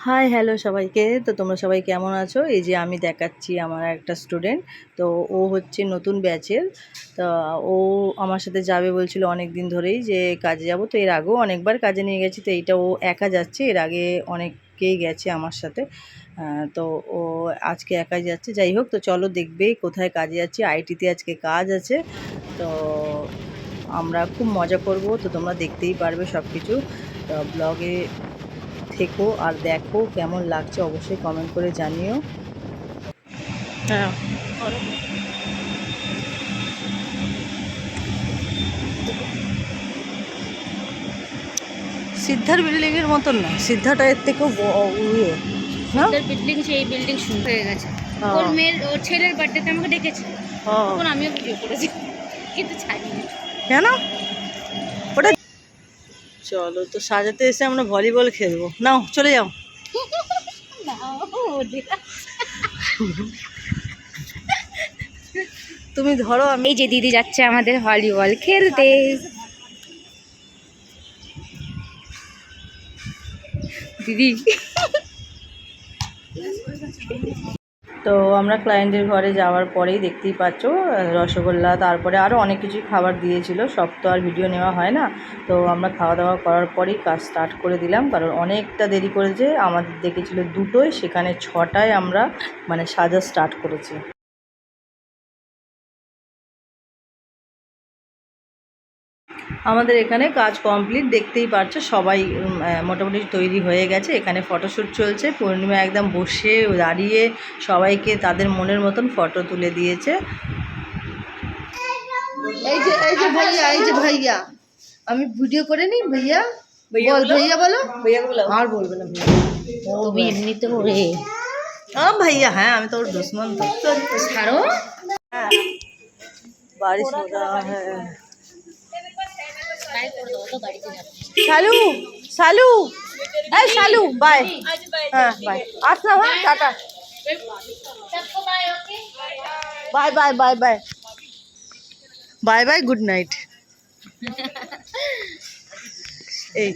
Hi hello সবাইকে। তো তোমরা সবাই কেমন আছো? এই যে আমি দেখাচ্ছি আমার একটা স্টুডেন্ট তো ও হচ্ছে নতুন ব্যাচের তা ও আমার সাথে যাবে বলছিল অনেক দিন ধরেই যে কাজে যাব, তো এর আগেও অনেকবার কাজে নিয়ে গেছি, তো এইটা ও একা যাচ্ছে। এর আগে অনেকেই গেছে আমার সাথে। তো ও আজকে একাই যাচ্ছে। যাই হোক, তো চলো দেখবে কোথায় কাজে যাচ্ছে। আইটিতে আজকে কাজ আছে। তো আমরা খুব মজা করব। তো তোমরা দেখতেই পারবে সব কিছু ব্লগে থেকো আর দেখো কেমন লাগছে অবশ্যই কমেন্ট করে জানিও। হ্যাঁ। সিদ্ধার বিল্ডিং এর মতন না। সিদ্ধাটা এর থেকেও ইয়ে ওদের বিল্ডিং সেই বিল্ডিং শুরু হয়ে গেছে। হ্যাঁ। ওর মেয়ের ওর ছেলের বার্থডেতে আমাকে ডেকেছে। তখন আমিও ভিডিও করেছি। কিন্তু ছাড়িনি। কেন? চলো, তো সাজাতে এসে আমরা ভলিবল খেলব। নাও, চলে যাও। তুমি ধরো, আমি যে দিদি যাচ্ছে আমাদের ভলিবল খেলতে। দিদি। তো আমরা ক্লায়েন্টের ঘরে যাওয়ার পরেই দেখতেই পাচ্ছ রসগোল্লা, তারপরে আরও অনেক কিছুই খাবার দিয়েছিল, সব তো আর ভিডিও নেওয়া হয় না। তো আমরা খাওয়া দাওয়া করার পরেই কাজ স্টার্ট করে দিলাম, কারণ অনেকটা দেরি করেছে। আমাদের দেখেছিল দুটোই সেখানে ছটায় আমরা মানে সাজা স্টার্ট করেছি। আমাদের এখানে কাজ কমপ্লিট দেখতেই পারছ সবাই মোটামুটি তৈরি হয়ে গেছে। এখানে ফটোশ্যুট চলছে পূর্ণিমা একদম বসে দাঁড়িয়ে সবাইকে তাদের মনের মতন ফটো তুলে দিয়েছে। এই যে এই যে ভাইয়া এই যে ভাইয়া আমি ভিডিও করে নি ভাইয়া? বল ভাইয়া বলো। ভাইয়া বলো। আর বলবে না তুমি এমনিতে ওরে। ভাইয়া হ্যাঁ আমি তোর দুশ্মন তো। ছাড়ো। হ্যাঁ। শালু শালু এই শালু বাই হ্যাঁ বাই আসলাম হ্যাঁ tata. Bye bye bye bye bye bye good night এই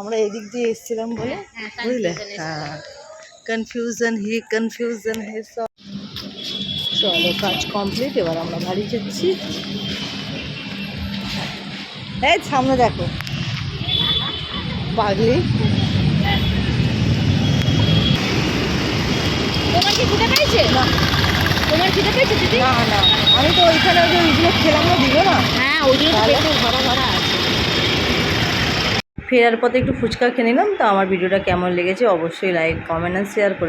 আমরা এদিক দিয়ে এসেছিলাম বলে, বুঝলে? হ্যাঁ। কনফিউশন হি কনফিউশন হে সব চলো, কাজ কমপ্লিট এবার আমরা বাড়ি যাচ্ছি। এই সামনে দেখো। পাগলি। তোমার কি খিদে পেয়েছে? না। তোমার খিদে পেয়েছে দিদি? না না। আমি তো ওইখানে ওই যে ওইগুলো খেলাম না দিল না। হ্যাঁ ওই জন্য তাহলে? পেটে ভরা ভরা আছে। ফেরার পথে একটু ফুচকা খেয়ে নিলাম তো আমার ভিডিওটা কেমন লেগেছে অবশ্যই লাইক কমেন্ট আর শেয়ার করে